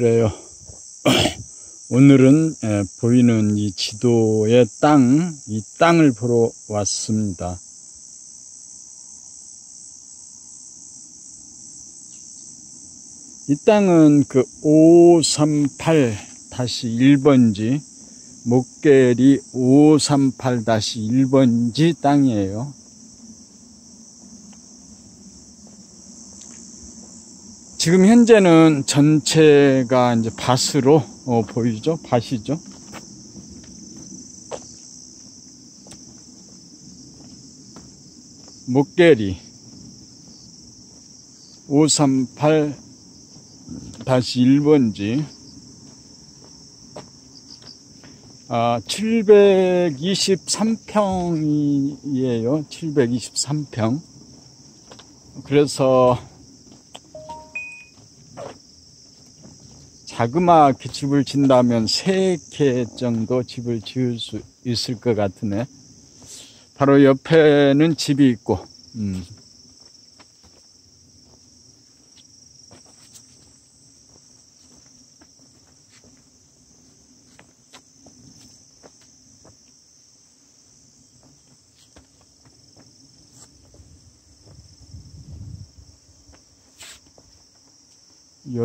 그래요. 오늘은 예, 보이는 이 지도의 땅, 이 땅을 보러 왔습니다. 이 땅은 그 538-1번지, 목계리 538-1번지 땅이에요. 지금 현재는 전체가 이제 밭으로 어, 보이죠? 밭이죠? 목계리 538-1번지 아, 723평이에요. 723평. 그래서 자그마하게 집을 짓는다면 세 개 정도 집을 지을 수 있을 것 같으네. 바로 옆에는 집이 있고, 음.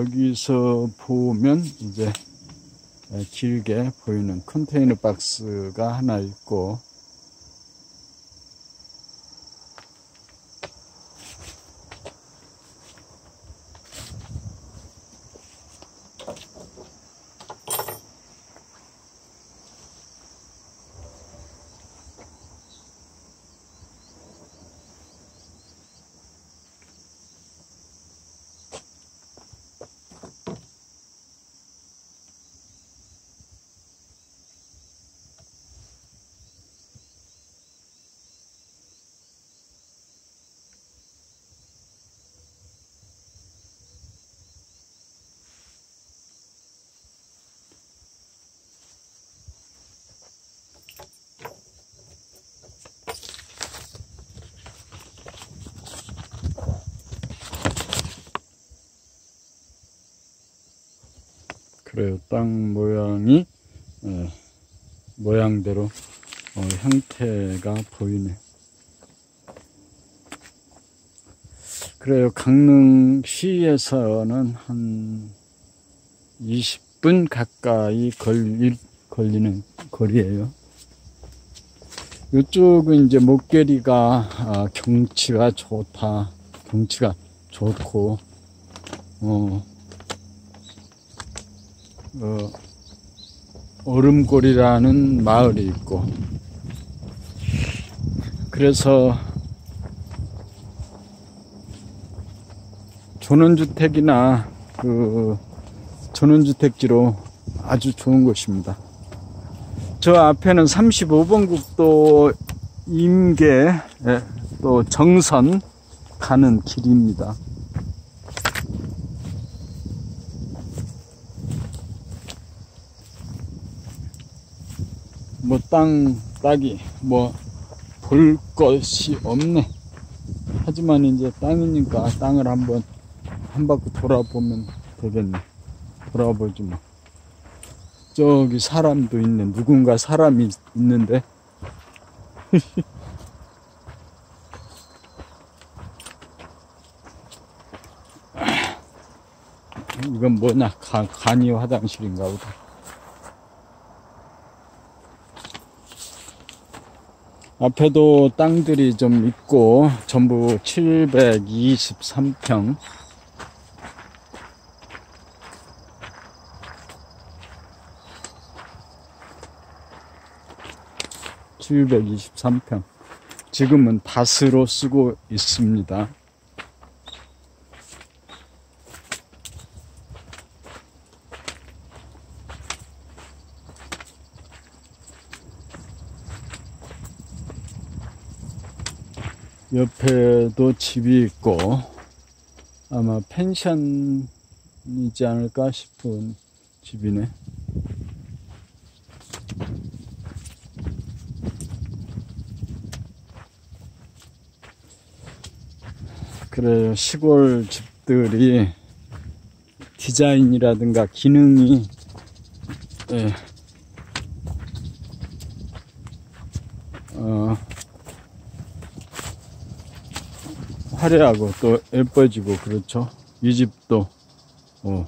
여기서 보면 이제 길게 보이는 컨테이너 박스가 하나 있고 그래요. 땅 모양이 어, 모양대로 어, 형태가 보이네. 그래요. 강릉시에서는 한 20분 가까이 걸리, 걸리는 거리예요. 이쪽은 이제 목계리가 아, 경치가 좋다. 경치가 좋고 어, 어, 얼음골이라는 마을이 있고 그래서 전원주택이나 그 전원주택지로 아주 좋은 곳입니다. 저 앞에는 35번 국도 임계 예, 또 정선 가는 길입니다. 뭐 땅 따기 뭐 볼 것이 없네. 하지만 이제 땅이니까 땅을 한번 한 바퀴 돌아보면 되겠네. 돌아보지 뭐. 저기 사람도 있네. 누군가 사람이 있는데. 이건 뭐냐? 간, 간이 화장실인가 보다. 앞에도 땅들이 좀 있고 전부 723평 723평 지금은 밭으로 쓰고 있습니다. 옆에도 집이 있고 아마 펜션이지 않을까 싶은 집이네. 그래요. 시골 집들이 디자인이라든가 기능이 예, 화려하고 또 예뻐지고 그렇죠. 이 집도 어,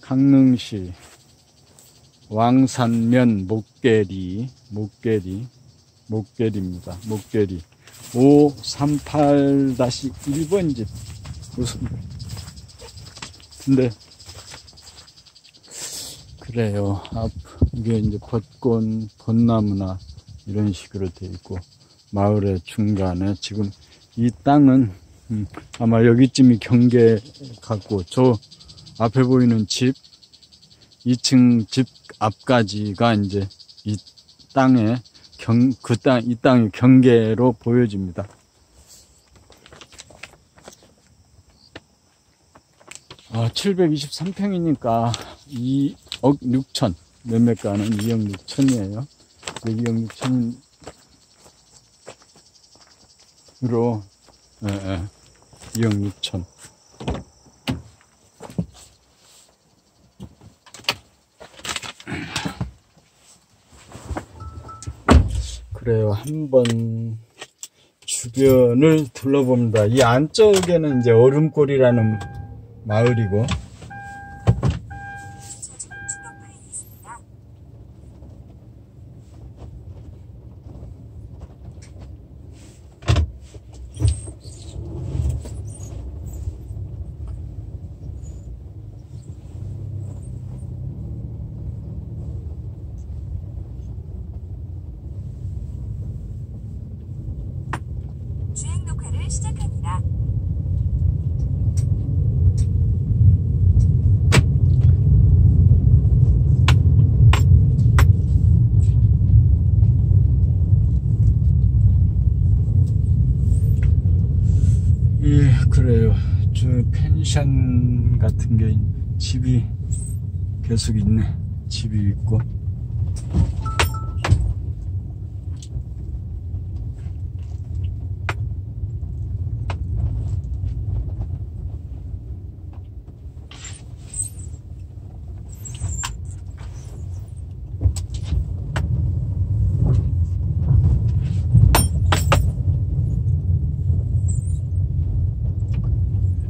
강릉시 왕산면 목계리 목계리 목계리입니다. 목계리 538-1번 집 무슨 근데 그래요. 앞 이게 이제 벚꽃 벚나무나 이런 식으로 돼 있고 마을의 중간에 지금 이 땅은 음, 아마 여기쯤이 경계 같고 저 앞에 보이는 집 2층 집 앞까지가 이제 이 땅의 경, 그 땅, 이 땅의 경계로 보여집니다. 아, 723평이니까 2 억 6천, 매매가는 2억 6천이에요. 2억 6천으로, 예, 예, 2억 6천. 그래요. 한번 주변을 둘러봅니다. 이 안쪽에는 이제 얼음골이라는 마을이고, 주행 녹화를 시작합니다. 예, 그래요. 저 펜션 같은 게 집이 계속 있네. 집이 있고.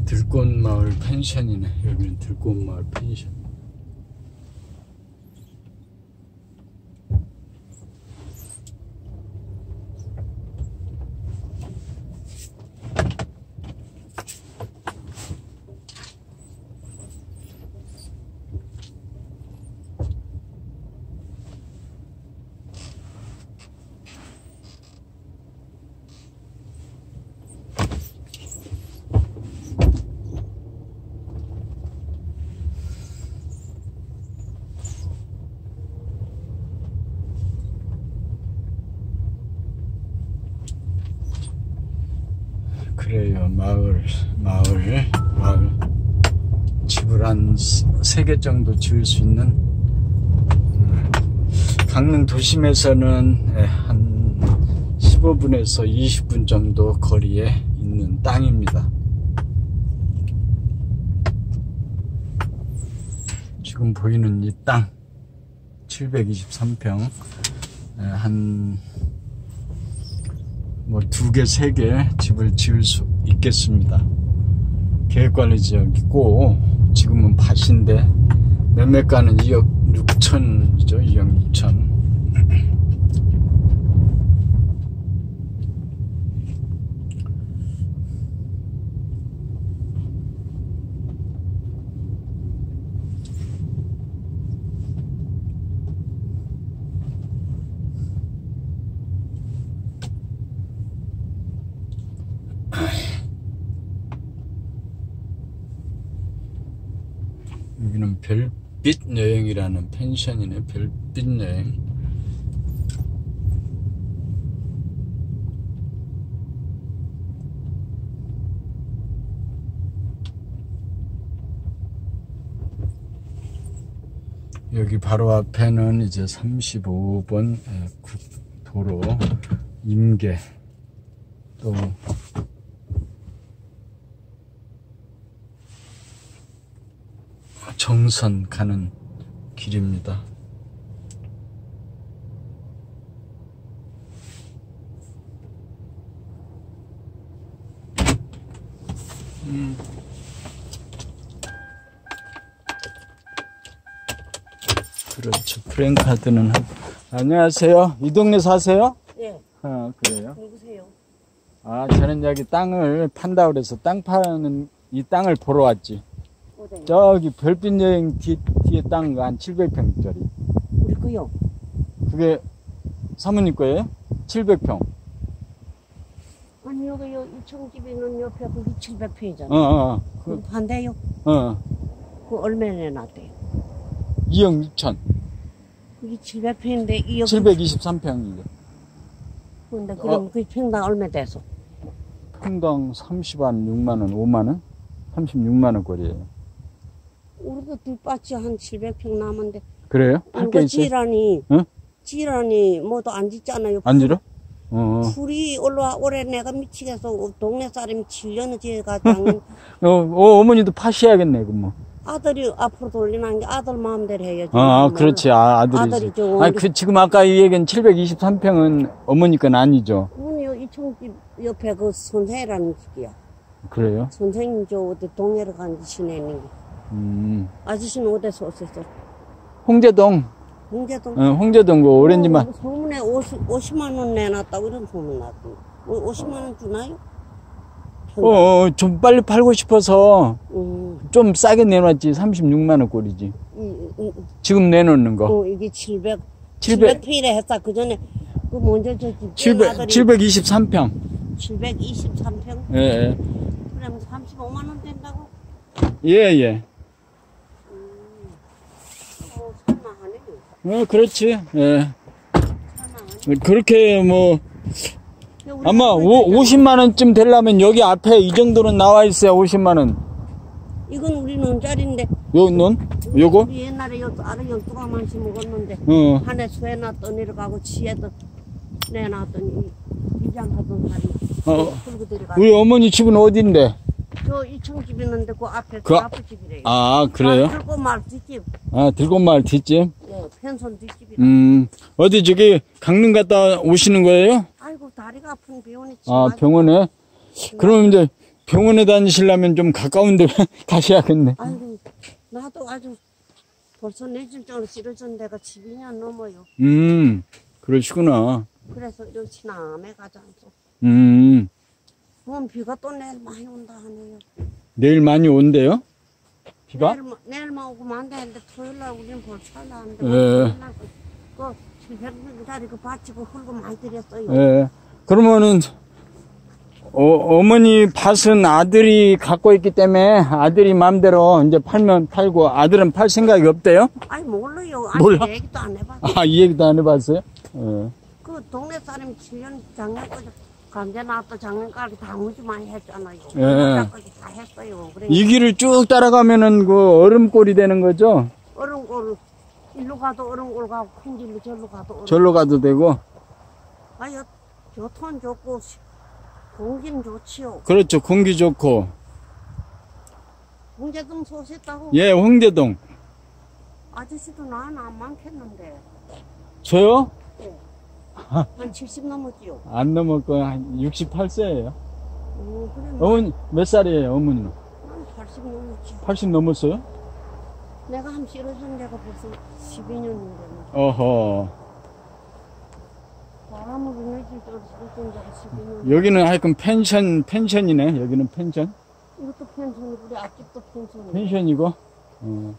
들꽃마을 펜션이네. 여기는 들꽃마을 펜션. 그래요. 마을, 마을, 마을. 집을 한 세 개 정도 지을 수 있는 음, 강릉 도심에서는 예, 한 15분에서 20분 정도 거리에 있는 땅입니다. 지금 보이는 이 땅 723평 예, 한뭐 두 개, 세 개 집을 지을 수 있겠습니다. 계획관리 지역이고 지금은 밭인데 매매가는 2억 6천이죠. 2억 6천. 여기는 별빛 여행이라는 펜션이네. 별빛 여행. 여기 바로 앞에는 이제 35번 도로 임계 또 정선 가는 길입니다. 음. 그렇죠. 프랭카드는 한- 안녕하세요. 이 동네 사세요? 예, 아 그래요? 누구세요? 아 저는 여기 땅을 판다 그래서 땅 파는 이 땅을 보러 왔지. 저기 별빛 여행 뒤, 뒤에 땅한 700평짜리. 우리 거요. 그게 사모님 거예요? 700평. 아니 여기 요 이청집에는 옆에 그게 700평이잖아. 어, 어, 그 반대요. 어. 그 얼마나 내놨대요? 2억 6천. 그게 700평인데 이 옆에 723평이죠. 근데 그럼 그 평당 얼마 돼서? 평당 30한 6만 원, 5만 원? 36만원 거리에요. 우리도 뒷밭이 한 700평 남은데 그래요? 할게 이거 있어요? 지란이 응? 지란이 뭐도 안 짓잖아요. 안 들어? 어. 풀이 올라 올해 내가 미치겠어 동네 사람이 7년을 지어가지고 어, 어, 어머니도 파셔야겠네, 그 뭐. 아들이 앞으로 돌리는 게 아들 마음대로 해야지. 아, 그렇지. 아, 아들이. 아들이 있어. 좀 아, 그, 지금 아까 이 얘기는 723평은 어머니 건 아니죠. 아니요 이청집 옆에 그 선생이라는 집이야. 그래요? 선생님 저 어디 동해를 간지 지내는 게. 음. 아저씨는 어디서 오셨어? 홍제동, 홍제동. 어, 홍제동 그 오렌지만. 어, 소문에 50, 50만 원 내놨다고 이런 소문. 뭐 50만 원 주나요? 어, 어, 좀 빨리 팔고 싶어서 음, 좀 싸게 내놨지. 36만 원 꼴이지. 이, 이, 지금 내놓는 거. 어, 이게 700, 700. 700평이라 했다. 그 전에 그 먼저 저 집. 700, 아들이 723평. 723평? 예, 예. 그러면 35만 원 된다고? 예, 예. 뭐 살만하 어, 그렇지. 예. 그렇게 뭐, 아마 아버지 오, 있잖아. 50만 원쯤 되려면 여기 앞에 이 정도는 나와 있어야 50만 원. 이건 우리 논짜리인데 요, 넌? 요거? 우리 옛날에 요 알을 열두 가만씩 먹었는데 어. 한해 수해놨더 내려가고 지혜도 내놨더니 비장하던 사람이 어. 풀고 들어가. 우리 어머니 집은 어딘데? 저 이층집 있는데 그 앞에 그, 그 앞에 집이래요. 아, 그래요? 들고 말 뒷집. 아, 들꽃마을 뒷집? 예, 펜션 뒷집이라. 음, 어디 저기 강릉 갔다 오시는 거예요? 아이고 다리가 아픈 병원에 아, 병원에? 그럼 이제 병원에 다니시려면 좀 가까운 데 가셔야겠네. 아이고 나도 아주 벌써 뇌질적으로 쓰러진 데가 12년 넘어요. 음, 그러시구나. 그래서 여기 남해 가자. 음, 뭔 비가 또 내일 많이 온다 하네요. 내일 많이 온대요? 비가? 내일, 마- 내일만 오고 만다 했는데 토요일 날 우리는 벌써 나는데 예. 그 700짜리 그 바치고 흙고 많이 들였어요. 예. 그러면은, 어, 어머니 밭은 아들이 갖고 있기 때문에 아들이 마음대로 이제 팔면 팔고 아들은 팔 생각이 없대요? 아니 몰라요. 아니 몰라? 얘기도 안 해봤어. 아, 이 얘기도 안 해봤어요? 예. 그 동네 사람이 7년 작년까지 감자 나왔다 작년까지 다 무지 많이 했잖아요. 예. 다 했어요. 그래 이 길을 쭉 따라가면은 그 얼음골이 되는 거죠? 어른골 일로 가도 어른골 가고 큰 길로 절로 가도 어른. 절로 가도 되고. 아유 교통 좋고 시- 공기는 좋지요. 그렇죠. 공기 좋고. 공제동 소식다고 예, 홍대동. 아저씨도 나는 안 많겠는데 저요? 한 70 넘었지요. 안 넘었고 한 68세예요. 어, 그래 뭐, 어머니 몇 살이에요, 어머니는? 난80 넘었지. 80 넘었어요? 내가 한 쓰러진 데가 벌써 12년인데 어허. 바람으로 내질 때 쓰러진 데가 12년. 여기는 하여튼 펜션, 펜션이네. 여기는 펜션. 이것도 펜션이고 우리 앞집도 펜션이고. 펜션이고. 어.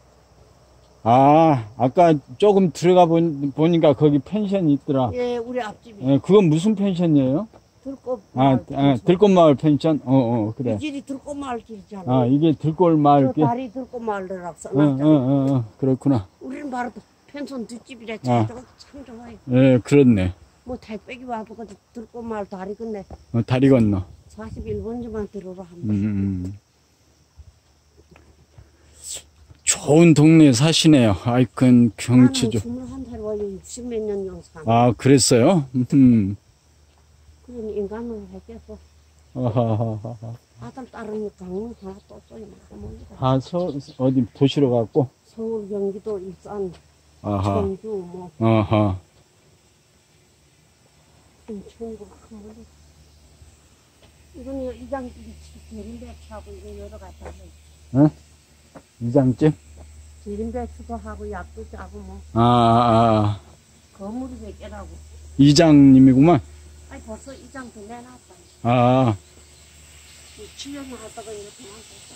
아, 아까 조금 들어가 보, 보니까 거기 펜션이 있더라. 예, 우리 앞집이 예, 그건 무슨 펜션이에요? 들꽃 아, 아. 들꽃마을 펜션? 어, 어, 그래. 이 길이 들꽃 마을 길이잖아. 아, 이게 들꽃마을 저 길? 다리 들꽃 마을이라고 어, 어, 써놨잖아. 어, 어, 그렇구나. 우리는 바로 또 펜션 뒷집이라 아. 참 좋아요. 예, 그렇네. 뭐 택배기 와도 그 들꽃 마을 다리 건네 어, 다리 건너. 41번지만 들어라 한 음, 번. 음. 저 좋은 동네에 사시네요. 아이큰 경치 좋. 나는 21살 원래 60몇 년 영상. 아, 그랬어요? 음. 그런 인간을 했겠어. 아하하하. 아들, 딸은 강릉 하나 또 쏘이 멀리가. 아, 서, 어디 도시로 갔고? 서울, 경기도, 일산, 아하. 청주, 뭐, 아하. 이건 이장집이 기린배추하고 이거 여러 가지 하고. 이장집? 기린배추도 하고 약도 짜고 뭐 아, 아, 거물이 몇 개라고. 이장님이구만. 아니 벌써 이장도 내놨다. 아, 7년 하다가 이렇게 만들었다.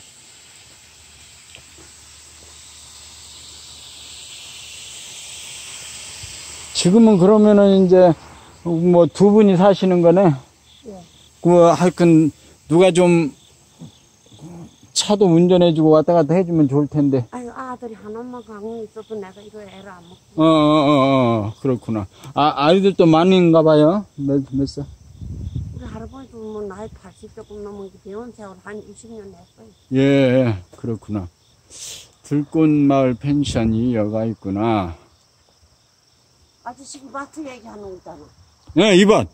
지금은 그러면은 이제 뭐 두 분이 사시는 거네? 예. 그 하여튼 누가 좀 차도 운전해주고 왔다 갔다 해주면 좋을 텐데. 아유 아들이 하나만 강릉에 있어도 내가 이거 애를 안 먹고. 어, 어, 어, 어, 그렇구나. 아, 아이들도 많은가 봐요. 몇, 몇 살? 우리 할아버지도 뭐 나이 80 조금 넘은 게 배운 세월 한 20년 했어요. 예, 그렇구나. 들꽃마을 펜션이 여가 있구나. 아저씨 마트 얘기하는 거잖아. 예, 이밭.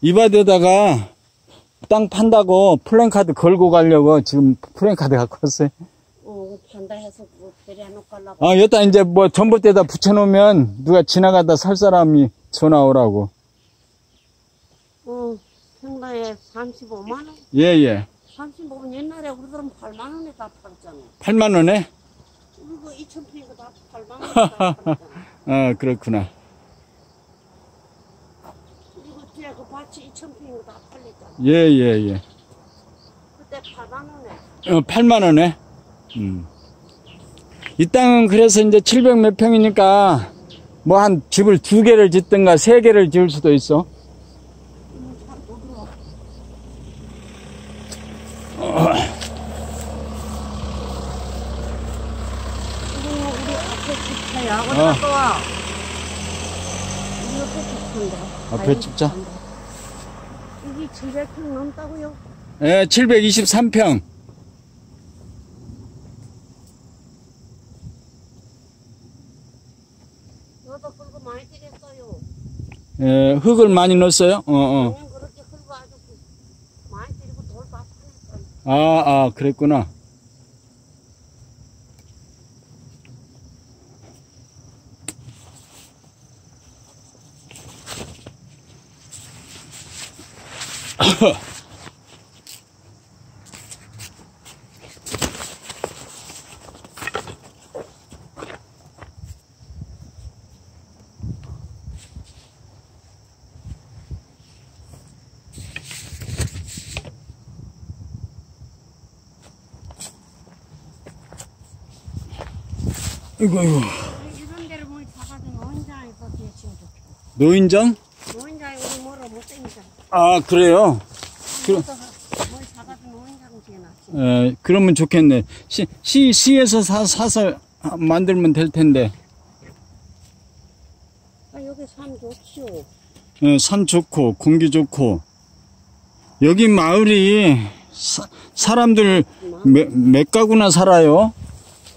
이밭에다가 땅 판다고 플랜카드 걸고 가려고 지금 플랜카드 갖고 왔어요. 어, 판다 해서 아, 여기다 이제 뭐 전봇대다 붙여놓으면 누가 지나가다 살 사람이 전화 오라고. 어, 평당에 35만원? 예, 예. 35만 옛날에 우리 들은 8만원에 다 팔았잖아. 8만원에? 우리가 2,000평이고 다 8만원에 다 팔았잖아. 아, 그렇구나. 그리고 뒤에 그 밭이 2,000평이고 다 팔렸잖아. 예, 예, 예. 그때 8만원에. 어, 8만원에? 음. 이 땅은 그래서 이제 700 몇 평이니까 뭐 한 집을 두 개를 짓든가 세 개를 지을 수도 있어. 앞에 어. 앞에? 집차인데. 여기 700평 넘다고요? 예, 723평. 저도 그거 많이 들였어요. 예, 흙을 많이 넣었어요? 어, 어. 파냈어요. 아, 아, 그랬구나. 이거, 이거. 이런 데를 뭘 좋죠. 노인정? 노인장에 우리 뭐로 못 땡기잖아. 아, 그래요? 그럼- 뭘 노인장. 에, 그러면 좋겠네. 시, 시, 시에서 사, 사서 만들면 될 텐데. 아, 여기 산 좋지요. 예, 산 좋고, 공기 좋고. 여기 마을이 사, 사람들 몇, 몇 가구나 살아요?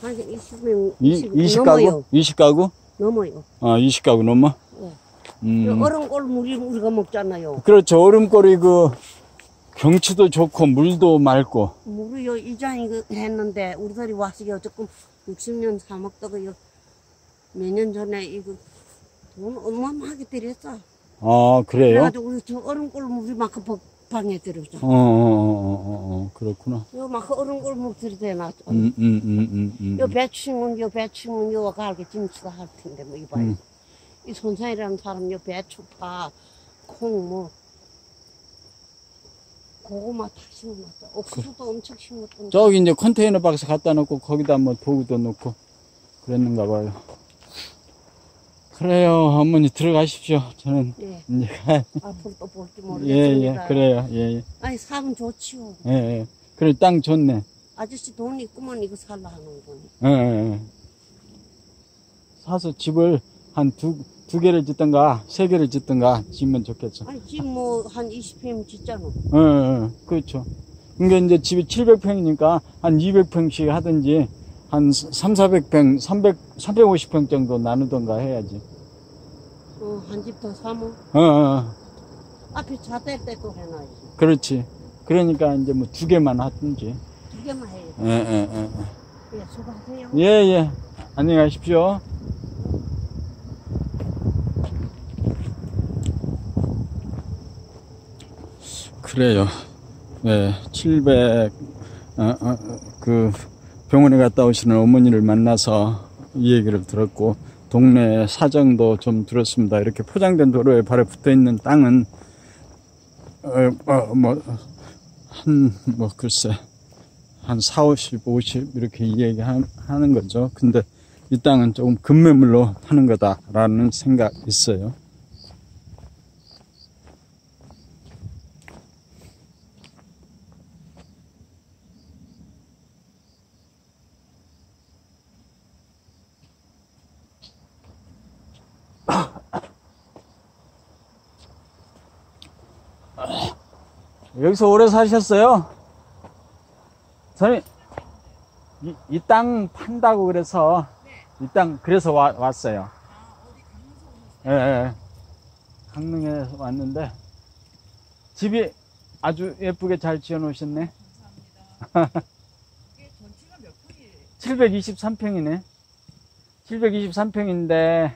한 20명, 이, 20, 20 가구? 넘어요. 20 가구? 넘어요. 아, 20 가구 넘어? 예. 음. 얼음골 물이 우리가 먹잖아요. 그렇죠. 얼음거리 그, 경치도 좋고, 물도 맑고. 물이 요 이장이 그 했는데 우리들이 와서 요 조금 60년 사 먹다가 요 몇 년 전에 이거 돈 어마어마하게 들였어. 아, 그래요? 그래가지고 우리 저 얼음골 물이 막 방에 들어오죠. 어, 어, 어, 어, 어, 그렇구나. 요막 얼음골 물 들이대놨죠. 음, 음, 음, 음, 음. 요 배추는 요 배추는 요 갈게 김치도 할 텐데 뭐 이봐요. 음. 이 손사이라는 사람 요 배추파 콩 뭐 고구마 다 심어놨어. 옥수수도 엄청 심었던데. 저기 이제 컨테이너 박스 갖다 놓고 거기다 뭐 도구도 놓고 그랬는가 봐요. 그래요. 어머니 들어가십시오. 저는 예. 이제 가- 앞으로 또 볼지 예, 모르겠습니다. 예, 그래요. 예, 예. 아니 사면 좋지요. 예, 예. 그래, 땅 좋네. 아저씨 돈 있구만 이거 살라 하는 건. 예, 예, 예. 사서 집을 한 두, 두 개를 짓든가, 세 개를 짓든가 지으면 좋겠죠. 아니 집뭐한 20평 짓잖아. 예, 예, 그렇죠. 그러니까 이제 집이 700평이니까 한 200평씩 하든지 한 3, 400평, 300, 350평 정도 나누던가 해야지. 어, 한집 더 사면 어, 어, 앞에 차댈때또 해놔야지. 그렇지. 그러니까 이제 뭐 두 개만 하든지. 두 개만 해야지. 예, 예, 예. 예, 수고하세요. 예, 예. 안녕히 가십시오. 그래요. 네, 700, 어, 어, 그, 병원에 갔다 오시는 어머니를 만나서 이 얘기를 들었고, 동네 사정도 좀 들었습니다. 이렇게 포장된 도로에 바로 붙어 있는 땅은, 어, 어, 뭐, 한, 뭐, 글쎄, 한 4, 50, 50 이렇게 이야기하는 거죠. 근데 이 땅은 조금 급매물로 파는 거다라는 생각 있어요. 여기서 오래 사셨어요? 저는 이땅 판다고 그래서 이 땅 그래서 와- 왔어요. 예, 예. 강릉에 왔는데 집이 아주 예쁘게 잘 지어 놓으셨네. 평이에요? 723평이네. 723평인데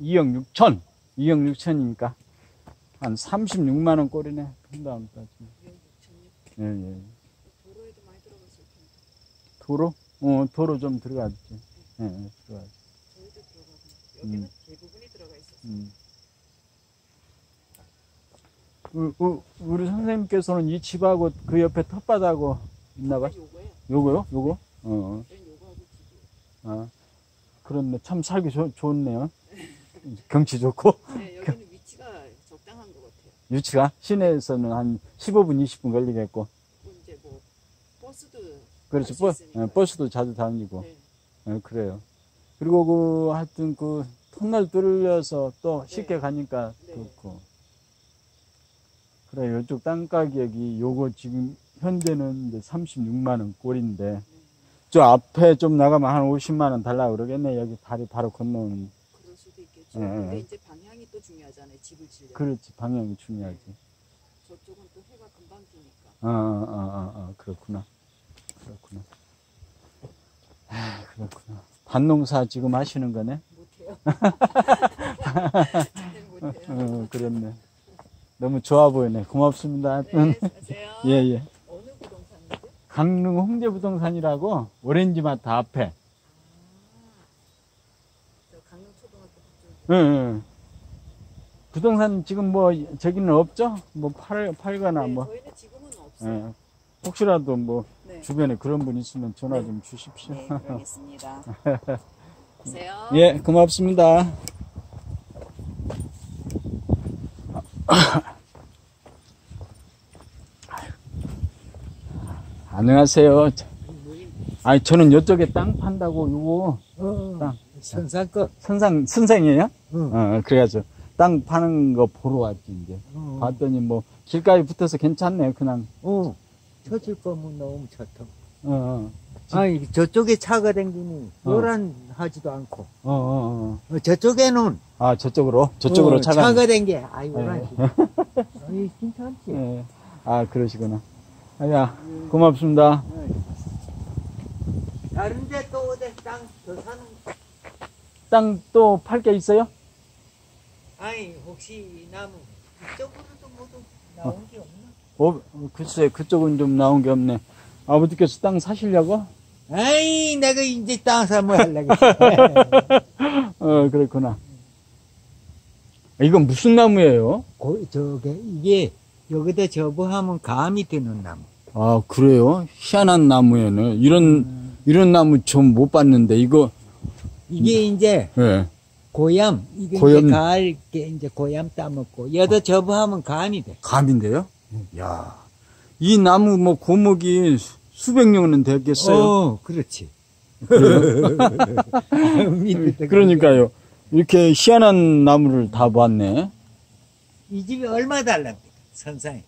2억 6천. 2억 6천이니까 한 36만 원 꼴이네. 6 6 예, 예. 도로에도 많이 들어갔을 텐데. 도로? 어, 도로 좀 들어가지. 예, 예, 들어가지. 저희도 들어가고 여기는 음. 대부분이 들어가 있었어요. 음. 우- 우리 선생님께서는 이 집하고 그 옆에 텃밭하고 있나 봐. 요거요? 요거? 어, 집이에요. 어. 그렇네. 참 살기 좋, 좋네요. 경치 좋고. 네, 여기는 위치가 적당한 것 같아요. 유치가 시내에서는 한 15분, 20분 걸리겠고. 뭐 이제 뭐 버스도 그렇죠. 갈수 버, 있으니까요. 예, 버스도 자주 다니고. 네. 예, 그래요. 그리고 그, 하여튼 그, 터널 뚫려서 또 쉽게 네. 가니까 네. 좋고. 그래, 요쪽 땅 가격이 요거 지금, 현재는 이제 36만 원 꼴인데, 저 앞에 좀 나가면 한 50만 원 달라고 그러겠네. 여기 다리 바로 건너오는. 그럴 수도 있겠죠. 예, 근데 예. 이제 집을 지려면. 그렇지, 방향이 중요하지. 저쪽은 또 해가 금방 뜨니까. 어, 어, 어, 어, 어, 그렇구나. 그렇구나. 아, 그렇구나. 밭농사 지금 하시는 거네? 못해요. 잘 못해요. 어, 그렇네. 너무 좋아 보이네. 고맙습니다. 네, 가세요. 예, 예. 어느 부동산이죠? 강릉 홍대부동산이라고 오렌지마트 앞에. 저 강릉초등학교. 응, 응. 부동산 지금 뭐, 저기는 없죠? 뭐 팔, 팔거나 네, 뭐. 저희는 지금은 없어요. 예. 혹시라도 뭐, 네. 주변에 그런 분 있으면 전화 네. 좀 주십시오. 네, 그러겠습니다. 가세요. 예, 고맙습니다. 안녕하세요. 아니, 저는 이쪽에 땅 판다고, 요거, 어, 땅. 선상껏. 선상, 선생이에요? 응. 어, 그래가지고, 땅 파는 거 보러 왔지, 이제. 어, 봤더니 뭐, 길가에 붙어서 괜찮네요, 그냥. 어, 쳐질 거면 너무 좋다. 어, 어, 아니, 저쪽에 차가 댕기니, 어. 요란 하지도 않고. 어, 어, 어. 어, 저쪽에는. 아, 저쪽으로? 저쪽으로 어, 차가. 차가 댕겨. 아이, 예. 요란지. 아이, 괜찮지. 예. 아, 그러시구나. 아, 야, 고맙습니다. 다른데 또 어디 땅더 사는, 땅 또 팔 게 있어요? 아니, 혹시 나무, 이쪽으로도 모두 나온 게 없나? 어, 글쎄, 그쪽은 좀 나온 게 없네. 아버지께서 땅 사시려고? 아이, 내가 이제 땅 사면 하려고. 어, 그렇구나. 이건 무슨 나무예요? 고, 저게, 이게, 여기다 저부하면 감이 드는 나무. 아, 그래요? 희한한 나무에는. 이런, 이런 나무 좀 못 봤는데, 이거, 이게 이제, 예. 고얌, 이게 고얌. 이제 가을 게 이제 고얌 따먹고, 여다 저부하면 감이 돼. 감인데요? 야 이 나무 뭐 고목이 수- 수백 년은 됐겠어요? 어, 그렇지. 밑에다 그러니까요. 이렇게 희한한 나무를 다 봤네. 이 집이 얼마 달랍니까? 선상에.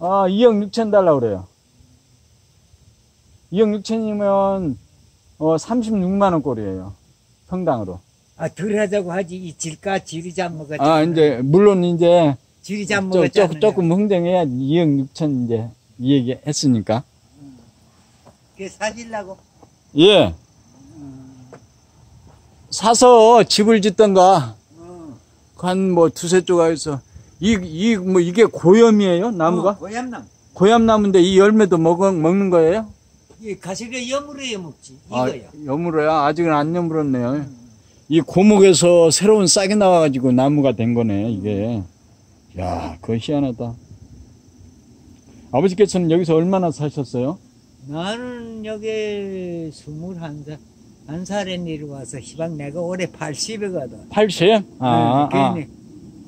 아, 2억 6천 달라 그래요. 2억 6천이면 어, 36만 원 꼴이에요. 평당으로. 아, 덜 하자고 하지. 이 질가 지리 잡먹었 아, 이제, 물론 이제, 지리 조, 잡먹었잖아. 조, 조금 흥정해야 2억 6천 이제, 이 얘기 했으니까. 그 사질라고. 예. 사서 집을 짓던가, 어. 한뭐 두세 조각에서, 이, 이, 뭐 이게 고염이에요? 나무가? 어, 고향남. 고염나무인데 이 열매도 먹, 먹는 거예요? 이 가시가 여물어 여먹지. 아, 이거요. 여물어야? 아직은 안 여물었네요. 이 고목에서 새로운 싹이 나와가지고 나무가 된 거네, 이게. 야, 그거 희한하다. 아버지께서는 여기서 얼마나 사셨어요? 나는 여기 스물한 살, 한 살에 내려와서 시방 내가 올해 80이거든. 80? 아, 아, 괜히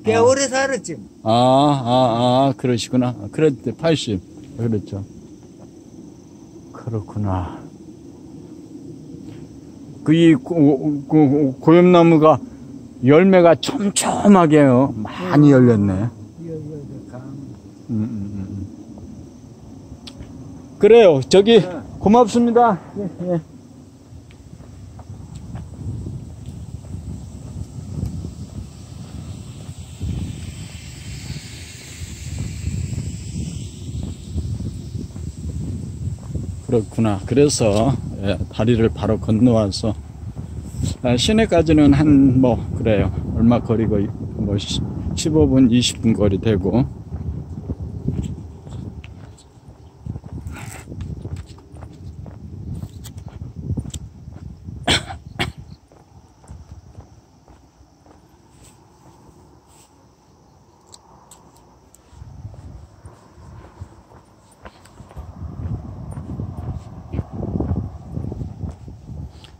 꽤 아. 오래 살았지. 뭐. 아, 아, 아, 그러시구나. 그랬대, 80. 그렇죠. 그렇구나. 그, 이, 고, 고, 고염나무가 열매가 촘촘하게요. 많이 열렸네. 음, 음, 음, 음. 그래요. 저기, 고맙습니다. 그렇구나. 그래서 예, 다리를 바로 건너와서 아, 시내까지는 한 뭐 그래요. 얼마 거리고 뭐 15분, 20분 거리 되고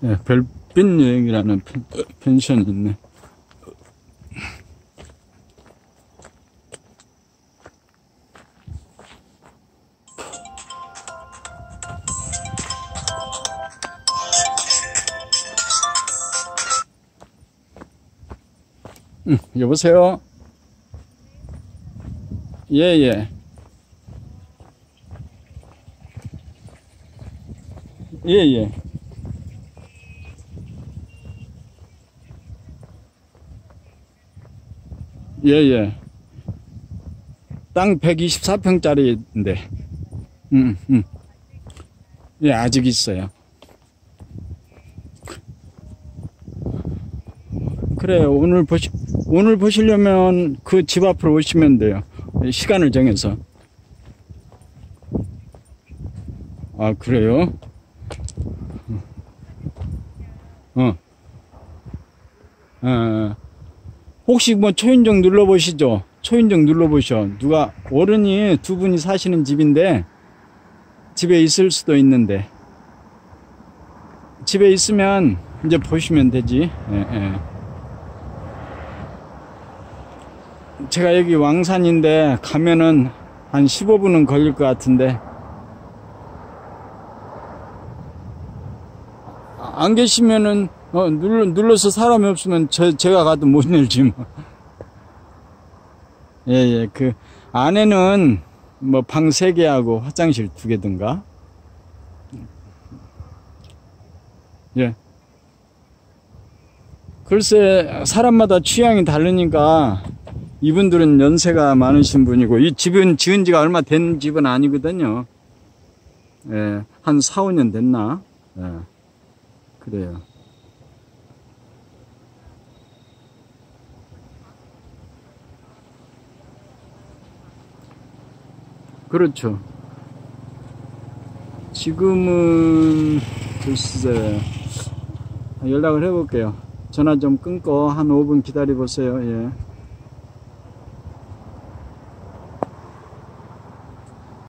예, 별빛 여행이라는 펜, 펜션이 있네. 음, 여보세요? 예, 예. 예, 예. 예, 예. 땅 124평짜리인데. 음, 음. 예, 아직 있어요. 그래요. 오늘 보시, 오늘 보시려면 그 집 앞으로 오시면 돼요. 시간을 정해서. 아, 그래요? 어. 어. 혹시 뭐 초인종 눌러보시죠? 초인종 눌러보셔. 누가, 어른이 두 분이 사시는 집인데, 집에 있을 수도 있는데, 집에 있으면 이제 보시면 되지. 예, 예. 제가 여기 왕산인데, 가면은 한 15분은 걸릴 것 같은데, 아, 안 계시면은, 어, 눌러, 눌러서 사람이 없으면 저, 제가 가도 못 열지 뭐. 예, 예, 그, 안에는 뭐 방 세 개하고 화장실 두 개든가. 예. 글쎄, 사람마다 취향이 다르니까 이분들은 연세가 많으신 분이고, 이 집은 지은 지가 얼마 된 집은 아니거든요. 예, 한 4, 5년 됐나? 예, 그래요. 그렇죠. 지금은 글쎄 연락을 해볼게요. 전화 좀 끊고 한 5분 기다려 보세요. 예.